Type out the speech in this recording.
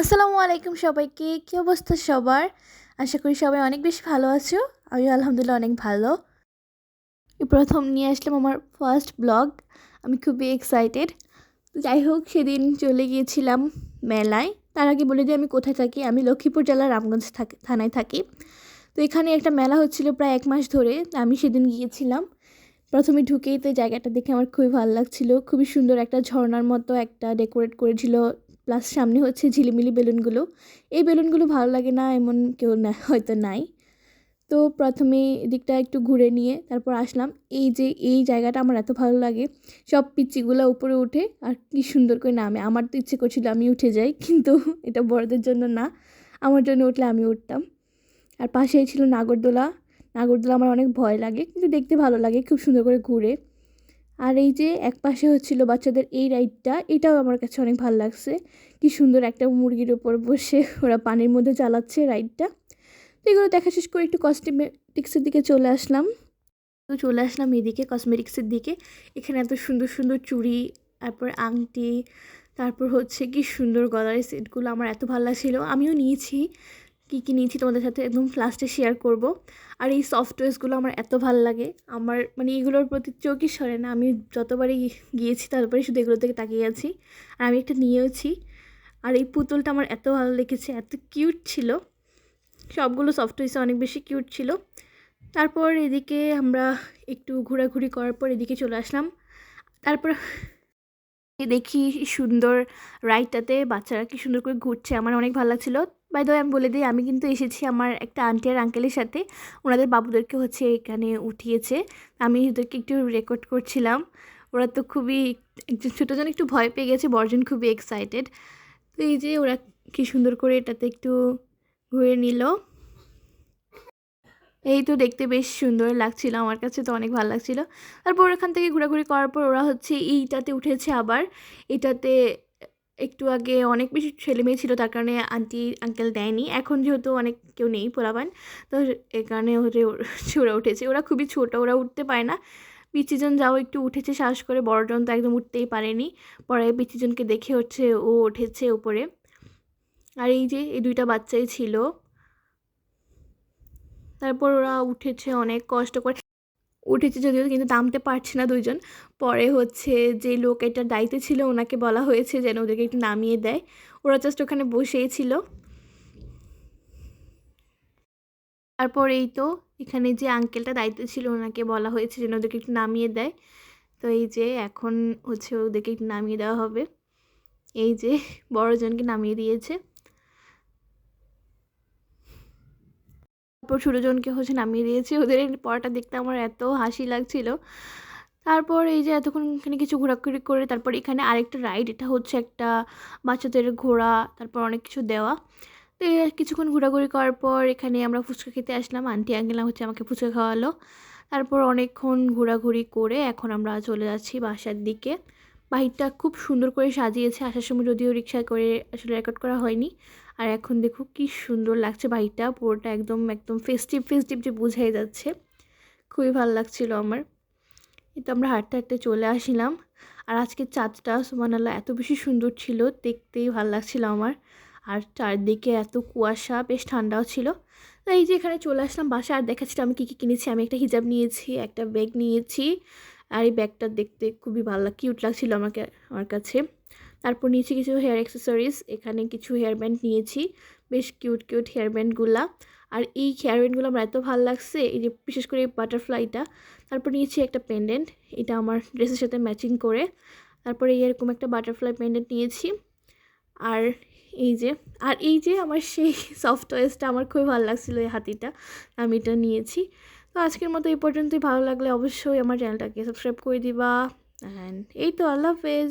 আসসালামু আলাইকুম সবাইকে। কী অবস্থা সবার? আশা করি সবাই অনেক বেশি ভালো আছো। আমি আলহামদুলিল্লাহ অনেক ভালো। প্রথম নিয়ে আসলাম আমার ফার্স্ট ব্লগ আমি খুবই এক্সাইটেড যাই হোক, সেদিন চলে গিয়েছিলাম মেলায়। তার আগে বলে দিই, আমি কোথায় থাকি? আমি লক্ষ্মীপুর জেলার রামগঞ্জ থাকি থানায় থাকি। তো এখানে একটা মেলা হচ্ছিল প্রায় এক মাস ধরে। আমি সেদিন গিয়েছিলাম। প্রথমে ঢুকেই তো জায়গাটা দেখে আমার খুবই ভালো লাগছিল। খুবই সুন্দর একটা ঝর্ণার মতো একটা ডেকোরেট করেছিল প্লাস সামনে হচ্ছে ঝিলিমিলি বেলুনগুলো। এই বেলুনগুলো ভালো লাগে না, এমন কেউ না, হয়তো নাই। তো প্রথমে এদিকটা একটু ঘুরে নিয়ে তারপর আসলাম। এই যে এই জায়গাটা আমার এত ভালো লাগে, সব পিচ্চিগুলো উপরে উঠে, আর কি সুন্দর করে নামে। আমার তো ইচ্ছে করছিল আমি উঠে যাই, কিন্তু এটা বড়দের জন্য না। আমার জন্য উঠলে আমি উঠতাম। আর পাশেই ছিল নাগরদোলা। নাগরদোলা আমার অনেক ভয় লাগে, কিন্তু দেখতে ভালো লাগে, খুব সুন্দর করে ঘুরে। আর এই যে এক পাশে হচ্ছিল বাচ্চাদের এই রাইডটা, এটাও আমার কাছে অনেক ভালো লাগছে। কি সুন্দর একটা মুরগির ওপর বসে ওরা পানির মধ্যে চালাচ্ছে রাইডটা। তো এগুলো দেখা শেষ করে একটু কসমেটিক্সের দিকে চলে আসলাম। তো চলে আসলাম এদিকে কসমেটিক্সের দিকে। এখানে এত সুন্দর সুন্দর চুড়ি, তারপর আংটি, তারপর হচ্ছে কি সুন্দর গলার সেটগুলো আমার এত ভালো লাগছিল। আমিও নিয়েছি। কী কী নিয়েছি তোমাদের সাথে একদম লাস্টে শেয়ার করব। আর এই সফটওয়্যারসগুলো আমার এত ভালো লাগে। আমার মানে এগুলোর প্রতি চোখই সরে না। আমি যতবারই গিয়েছি ততবারই শুধু এগুলো থেকে তাকিয়ে আছি। আর আমি একটা নিয়েওছি। আর এই পুতুলটা আমার এত ভালো লেগেছে, এত কিউট ছিল। সবগুলো সফটওয়্যারসে অনেক বেশি কিউট ছিল। তারপর এদিকে আমরা একটু ঘোরাঘুরি করার পর এদিকে চলে আসলাম। তারপর দেখি সুন্দর রাইডটাতে বাচ্চারা কি সুন্দর করে ঘুরছে। আমার অনেক ভালো লাগছিল। বাই দ্য আমি বলে দিই, আমি কিন্তু এসেছি আমার একটা আন্টি আর আঙ্কেলের সাথে। ওনাদের বাবুদেরকে হচ্ছে এখানে উঠিয়েছে। আমি ওদেরকে একটু রেকর্ড করছিলাম। ওরা তো খুবই একজন ছোটোজন একটু ভয় পেয়ে গেছে, বড়জন খুবই এক্সাইটেড তো এই যে ওরা কী সুন্দর করে এটাতে একটু ঘুরে নিল। এই তো দেখতে বেশ সুন্দর লাগছিল, আমার কাছে তো অনেক ভালো লাগছিল। তারপর ওখান থেকে ঘোরাঘুরি করার পর ওরা হচ্ছে এইটাতে উঠেছে আবার। এটাতে একটু আগে অনেক বেশি ছেলে মেয়ে ছিল, তার কারণে আন্টি, আঙ্কেল দেয়নি। এখন যেহেতু অনেক কেউ নেই পোলাবান তো এ কারণে ওরে উঠেছে। ওরা খুবই ছোটো, ওরা উঠতে পারে না। পিচিজন যাও একটু উঠেছে, সাহস করে, বড়জন তো একদম উঠতেই পারেনি। পরে পিচিজনকে দেখে হচ্ছে ও উঠেছে উপরে। আর এই যে, এই দুইটা বাচ্চাই ছিল। তারপর ওরা উঠেছে অনেক কষ্ট করে। উঠেছে যদিও কিন্তু নামতে পারছে না দুইজন। পরে হচ্ছে যে লোক এটার দায়িত্বে ছিল, ওনাকে বলা হয়েছে যেন ওদেরকে একটু নামিয়ে দেয়। ওরা জাস্ট ওখানে বসেই ছিল। তারপর এই তো এখানে যে আঙ্কেলটা দায়িত্ব ছিল, ওনাকে বলা হয়েছে যেন ওদেরকে একটু নামিয়ে দেয়। তো এই যে এখন হচ্ছে ওদেরকে একটু নামিয়ে দেওয়া হবে। এই যে বড়জনকে নামিয়ে দিয়েছে। তারপর ছোটোজনকে হচ্ছে নামিয়ে দিয়েছি। ওদের এই পড়াটা দেখতে আমার এত হাসি লাগছিল। তারপর এই যে এতক্ষণ এখানে কিছু ঘোরাঘুরি করে, তারপর এখানে আরেকটা রাইড, এটা হচ্ছে একটা বাচ্চাদের ঘোরা তারপর অনেক কিছু দেওয়া। তো কিছুক্ষণ ঘোরাঘুরি করার পর এখানে আমরা ফুচকা খেতে আসলাম। আন্টি আঙ্কেলা হচ্ছে আমাকে ফুচকা খাওয়ালো। তারপর অনেকক্ষণ ঘোরাঘুরি করে এখন আমরা চলে যাচ্ছি বাসার দিকে। বাহিরটা খুব সুন্দর করে সাজিয়েছে। আসার সময় যদিও রিক্সা করে আসলে রেকর্ড করা হয়নি। আর এখন দেখো কি সুন্দর লাগছে বাড়িটা পুরোটা একদম একদম ফেস্টিভ ফেস্টিভ যে বোঝাই যাচ্ছে। খুবই ভালো লাগছিল আমার। এটা আমরা হাঁটতে হাঁটতে চলে আসিলাম। আর আজকে চাঁদটা সুমানাল্লাহ এত বেশি সুন্দর ছিল, দেখতেই ভালো লাগছিল আমার। আর চারদিকে এত কুয়াশা, বেশ ঠান্ডাও ছিল। তো এই যে এখানে চলে আসলাম বাসা আর দেখাচ্ছিল আমি কী কী কিনেছি। আমি একটা হিজাব নিয়েছি, একটা ব্যাগ নিয়েছি আর এই ব্যাগটা দেখতে খুবই ভালো কিউট লাগছিল আমাকে, আমার কাছে। তারপর নিয়েছি কিছু হেয়ার অ্যাক্সেসরিজ এখানে কিছু হেয়ার ব্যান্ড নিয়েছি, বেশ কিউট কিউট হেয়ার ব্যান্ডগুলা আর এই হেয়ার ব্যান্ডগুলো আমার এত ভালো লাগছে, এই যে বিশেষ করে এই বাটারফ্লাইটা তারপর নিয়েছি একটা পেন্ডেন্ট এটা আমার ড্রেসের সাথে ম্যাচিং করে। তারপরে এরকম একটা বাটারফ্লাই পেন্ডেন্ট নিয়েছি। আর এই যে, আর এই যে আমার সেই সফটওয়্যারসটা আমার খুবই ভালো লাগছিল, এই হাতিটা। আমি এটা নিয়েছি। তো আজকের মতো এই পর্যন্তই। ভালো লাগলে অবশ্যই আমার চ্যানেলটাকে সাবস্ক্রাইব করে দিবা। অ্যান্ড এই তো, আল্লাহ হাফেজ।